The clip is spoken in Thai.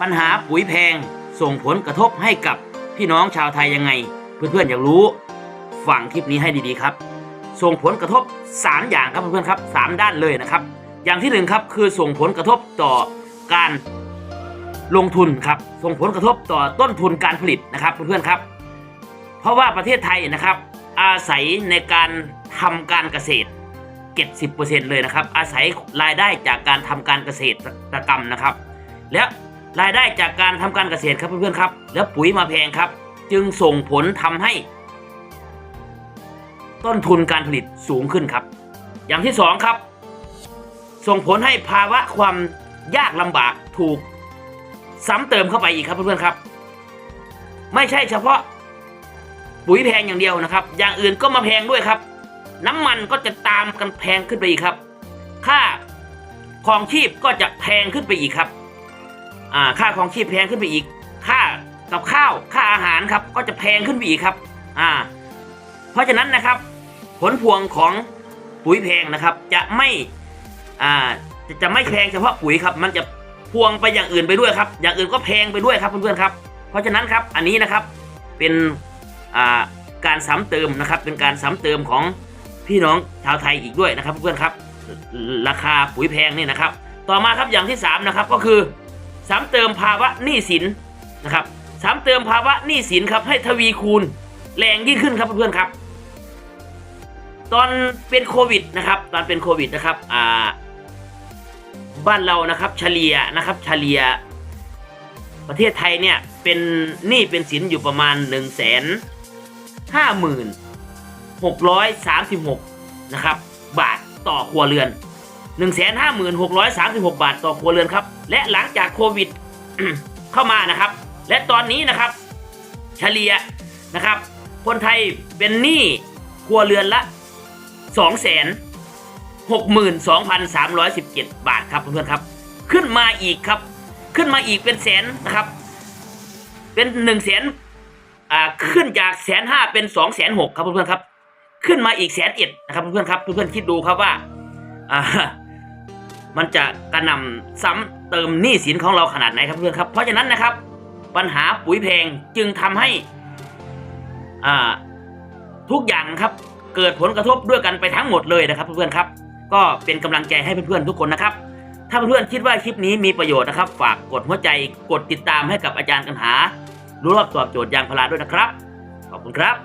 ปัญหาปุ๋ยแพงส่งผลกระทบให้กับพี่น้องชาวไทยยังไง เพื่อนๆอยากรู้ฟังคลิปนี้ให้ดีๆครับ ส่งผลกระทบ 3 อย่างครับเพื่อนๆครับสามด้านเลยนะครับ อย่างที่หนึ่งครับคือส่งผลกระทบต่อการลงทุนครับ ส่งผลกระทบต่อต้นทุนการผลิตนะครับเพื่อนๆครับ เพราะว่าประเทศไทยนะครับ อาศัยในการทำการเกษตร70%เลยนะครับ อาศัยรายได้จากการทำการเกษตรกรรมนะครับ และ รายได้จากการทำการเกษตรครับเพื่อนๆครับ แล้วปุ๋ยมาแพงครับ จึงส่งผลทำให้ ต้นทุนการผลิตสูงขึ้นครับ อย่างที่สองครับ ส่งผลให้ภาวะความยากลำบากถูกซ้ำเติมเข้าไปอีกครับเพื่อนๆครับ ไม่ใช่เฉพาะปุ๋ยแพงอย่างเดียวนะครับ อย่างอื่นก็มาแพงด้วยครับ น้ำมันก็จะตามกันแพงขึ้นไปอีกครับ ค่าครองชีพก็จะแพงขึ้นไปอีกครับ อ่าค่าครองชีพแพงขึ้นไปอีก ค่ากับข้าวค่าอาหารครับก็จะแพงขึ้นไปอีกครับอ่าเพราะฉะนั้นนะครับ ผลพวงของปุ๋ยแพงนะครับ จะไม่อ่าจะจะไม่แพงเฉพาะปุ๋ยครับ มันจะพวงไปอย่างอื่นไปด้วยครับ อย่างอื่นก็แพงไปด้วยครับเพื่อนๆครับ เพราะฉะนั้นครับอันนี้นะครับเป็นอ่าการซ้ำเติมนะครับ เป็นการซ้ำเติมของพี่น้องชาวไทยอีกด้วยนะครับเพื่อนๆครับ ราคาปุ๋ยแพงนี่นะครับ ต่อมาครับอย่างที่สามนะครับก็คือ ซ้ำเติมภาวะหนี้สินนะครับซ้ำเติมภาวะหนี้สินครับให้ทวีคูณแรงยิ่งขึ้นครับเพื่อนๆครับ ตอนเป็นโควิดนะครับ ตอนเป็นโควิดนะครับอ่าบ้านเรานะครับเฉลี่ยนะครับเฉลี่ยประเทศไทยเนี่ยเป็นหนี้เป็นสินอยู่ประมาณ1นึ่งแสนห้าหมื่นหกร้อยสามสิบหกนะครับบาทต่อครัวเรือน 1นึ่งแสนห้าหมื่นหกร้อยสามสิบหกบาทต่อครัวเรือนครับ และหลังจากโควิดเข้ามานะครับ และตอนนี้นะครับ เฉลี่ยนะครับ คนไทยเป็นหนี้ครัวเรือนละ2องแสนหกหมื่นสองพันสามร้อยสิบเจ็ดบาทครับเพื่อนๆครับ ขึ้นมาอีกครับ ขึ้นมาอีกเป็นแสนนะครับ เป็นหนึ่งแสนอ่าขึ้นจากแสนห้าเป็นสองแสนหกครับเพื่อนๆครับ ขึ้นมาอีกแสนเอ็ดนะครับเพื่อนๆครับเพื่อนๆคิดดูครับว่า อ่า มันจะกระหน่ำซ้ำเติมหนี้สินของเราขนาดไหนครับเพื่อนครับ เพราะฉะนั้นนะครับ ปัญหาปุ๋ยแพงจึงทำให้อ่าทุกอย่างครับเกิดผลกระทบด้วยกันไปทั้งหมดเลยนะครับเพื่อนๆครับ ก็เป็นกำลังใจให้เพื่อนๆทุกคนนะครับ ถ้าเพื่อนๆคิดว่าคลิปนี้มีประโยชน์นะครับ ฝากกดหัวใจกดติดตามให้กับอาจารย์กันหา รู้รอบตอบโจทย์ยางพาราด้วยนะครับ ขอบคุณครับ